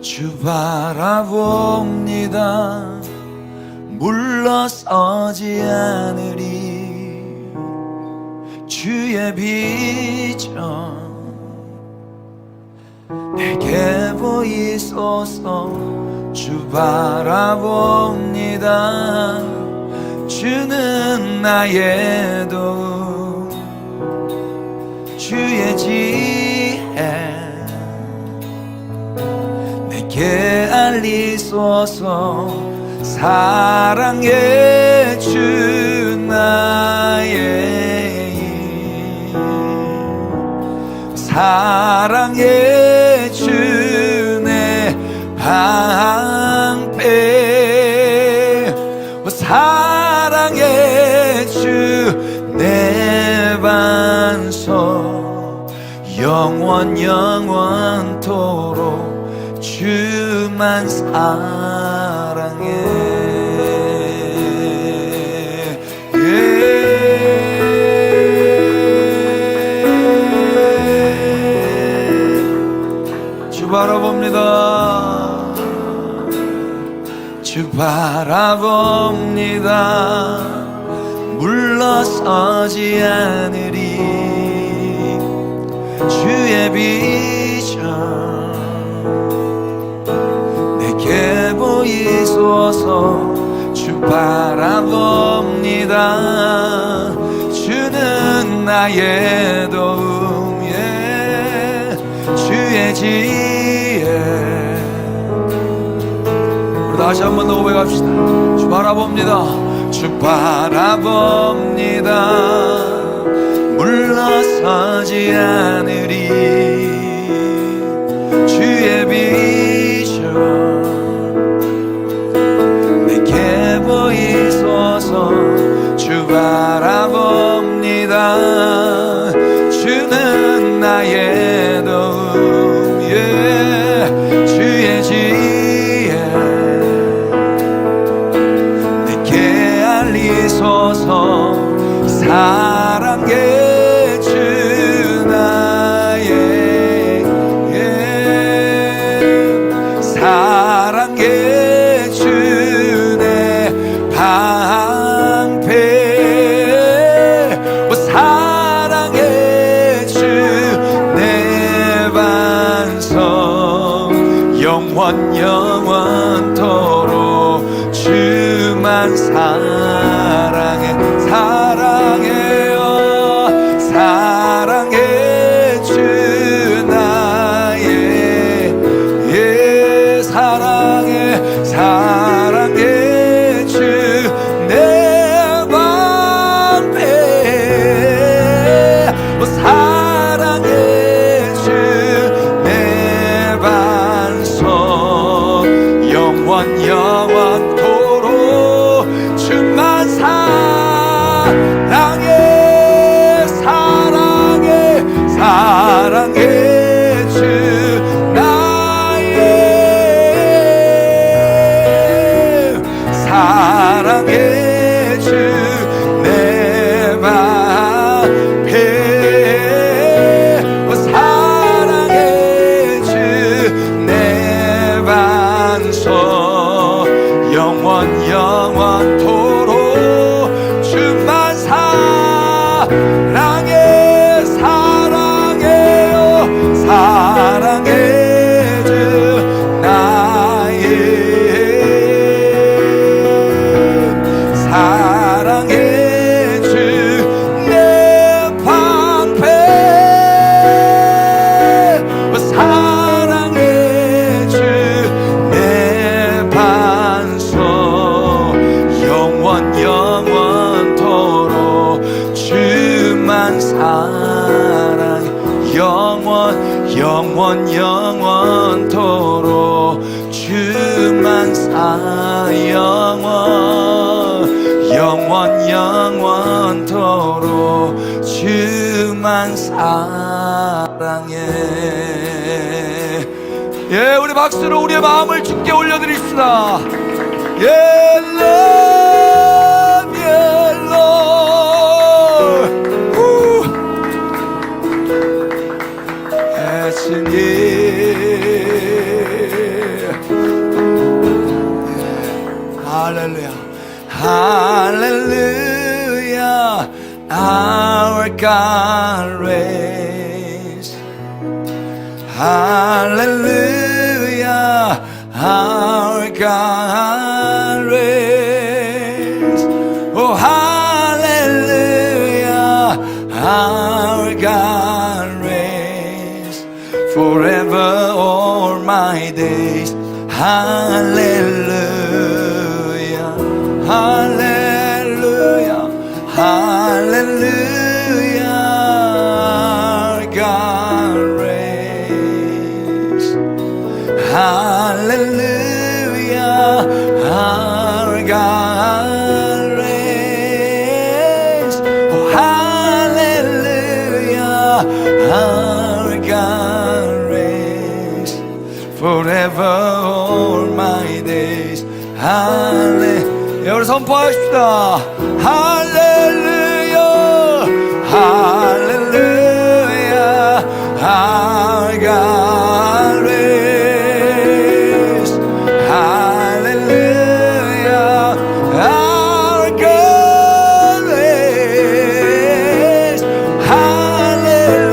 주 바라봅니다. 물러서지 않으리. 주의 비전 내게 보이소서. 주 바라봅니다. 주는 나의 도움 주의 지 내게 알리소서. 사랑의 주 나의 힘 사랑의 주내 방패. 오, 사랑의 주내 반석. 영원 영원토록 주 만 사랑해. 예. 주 바라봅니다. 주 바라봅니다. 물러서지 않으리. 주의 비 보이소서. 주 바라봅니다. 주는 나의 도움 예. 주의 지혜. 우리 다시 한 번 더 고백합시다. 주 바라봅니다. 주 바라봅니다. 물러서지 않으리 영원 영 영원 영원 영원토록 주만 사 영원. 영원 영원토록 주만 사랑해. 예 우리 박수로 우리의 마음을 주께 올려드립시다 Hallelujah, hallelujah, hallelujah, God reigns. Hallelujah, our God reigns. Oh, hallelujah, our forever all my days. 할렐 여러분 선포하십시다. 할렐루야, 할렐루야, our God reigns. Hallelujah, our God reigns. Hallelujah,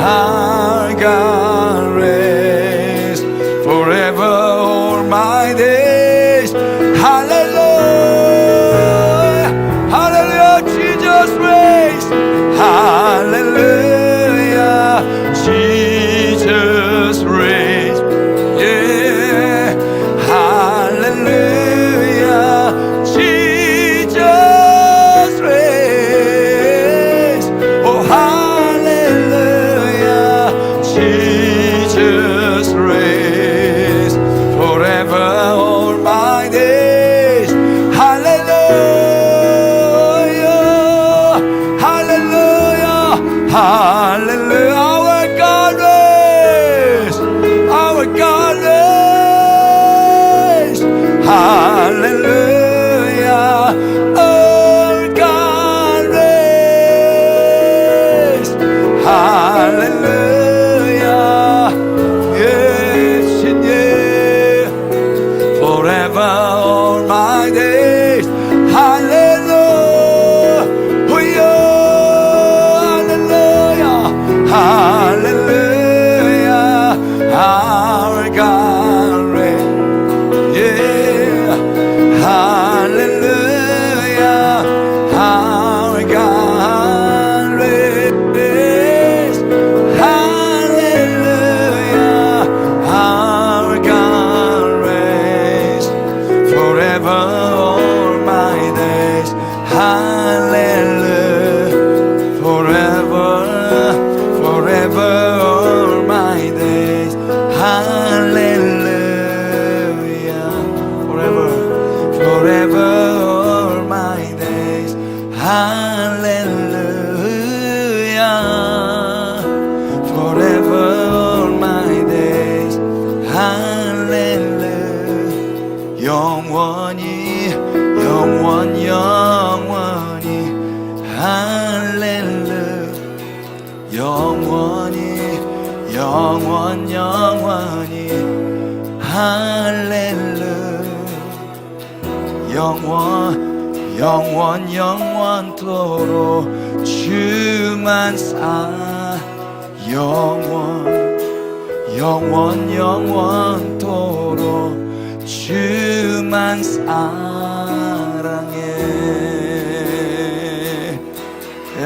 our God reigns about 할렐루야. 영원히, 영원, 영원히. 할렐루야. 영원 영원 영원토록 주만 사 영원 영원 영원토록 주만 사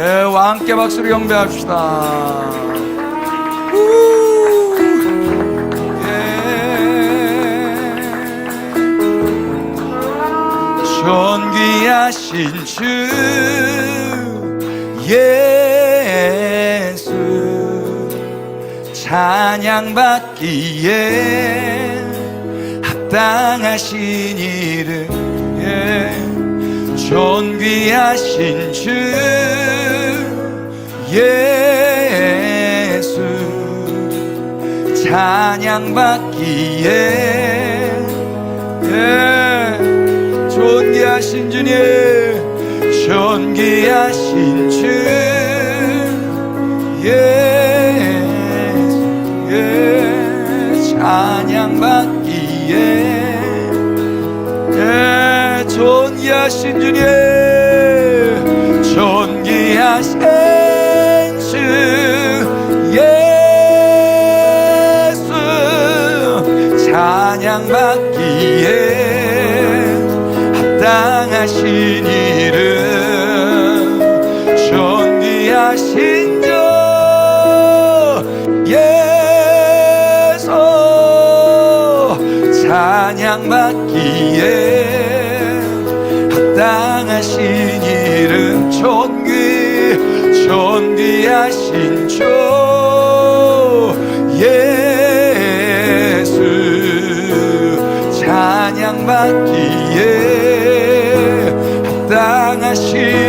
예, 함께 박수로 경배합시다 우, 예. 존귀하신 주 예수 찬양받기에 합당하신 이름 예. 존귀하신 주 예수 찬양받기에. 예, 존귀하신 주님 존귀하신 주. 예수 예, 찬양받기에. 예, 존귀하신 주님 존귀하신 찬양받기에 합당하신 이름 존귀하신 저 예수 찬양받기에 합당하신 이름 존귀 존귀하신 주 받기에 합당하신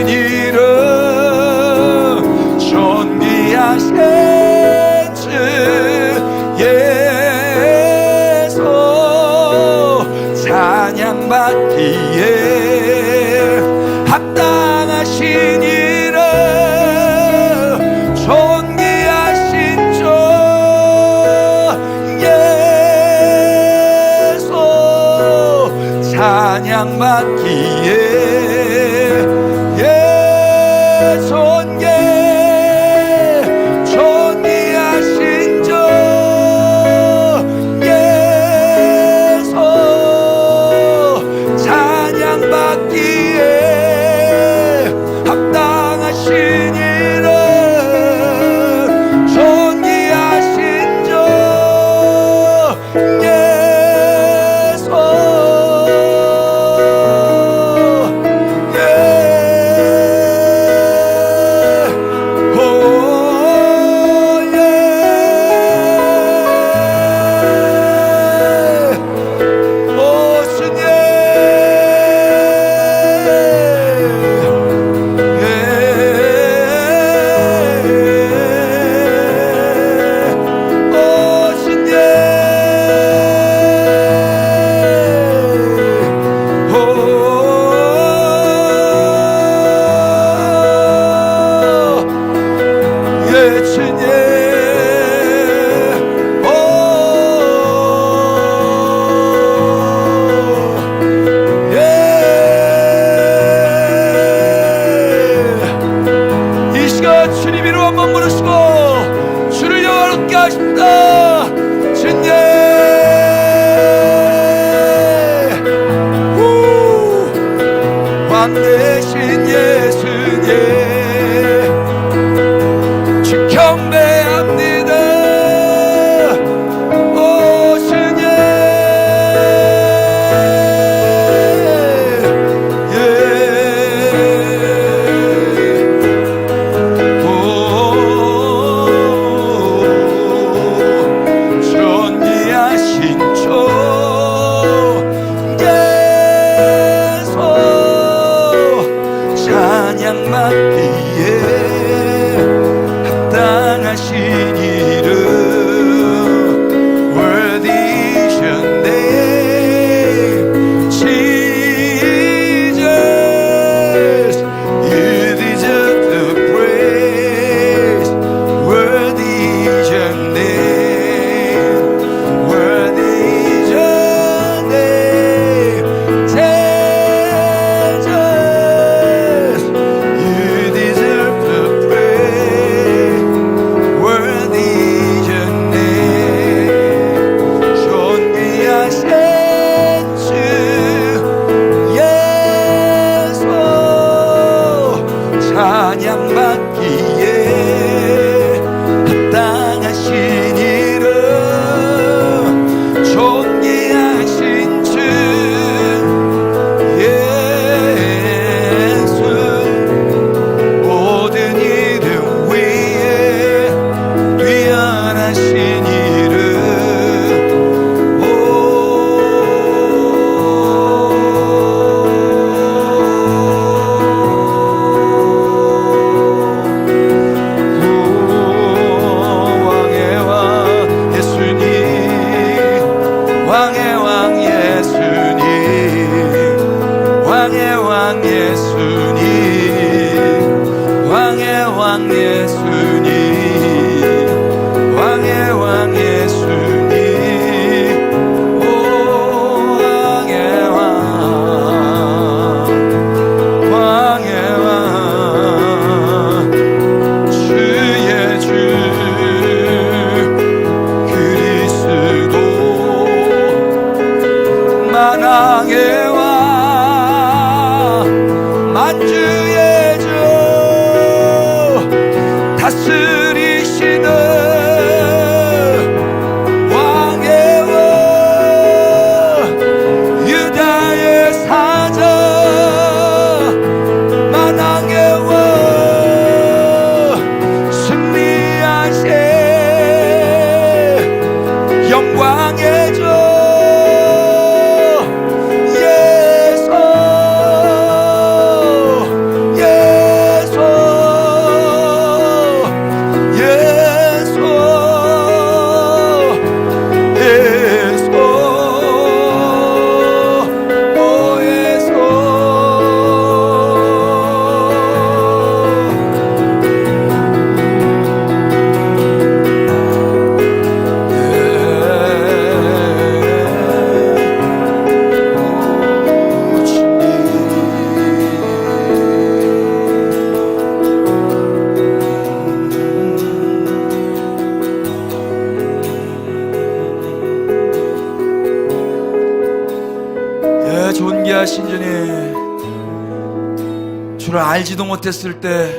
알지도 못했을 때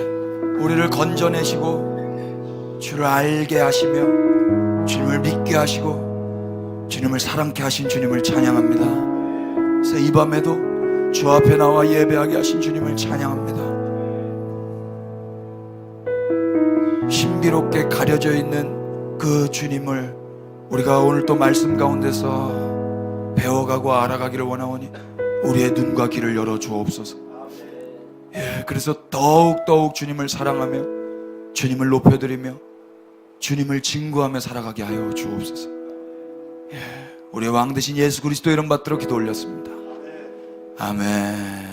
우리를 건져내시고 주를 알게 하시며 주님을 믿게 하시고 주님을 사랑케 하신 주님을 찬양합니다. 그래서 이 밤에도 주 앞에 나와 예배하게 하신 주님을 찬양합니다. 신비롭게 가려져 있는 그 주님을 우리가 오늘 또 말씀 가운데서 배워가고 알아가기를 원하오니 우리의 눈과 귀를 열어 주옵소서. 예, 그래서 더욱 더욱 주님을 사랑하며 주님을 높여드리며 주님을 증거하며 살아가게 하여 주옵소서. 예, 우리의 왕 되신 예수 그리스도 이름 받들어 기도 올렸습니다. 아멘.